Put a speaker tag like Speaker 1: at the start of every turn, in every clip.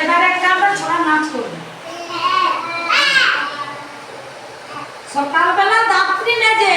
Speaker 1: সেখানে একটা আমরা ছড়া নাচ করব। হ্যাঁ। সকালবেলা দাত্রী নেজে।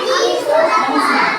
Speaker 1: 一树的繁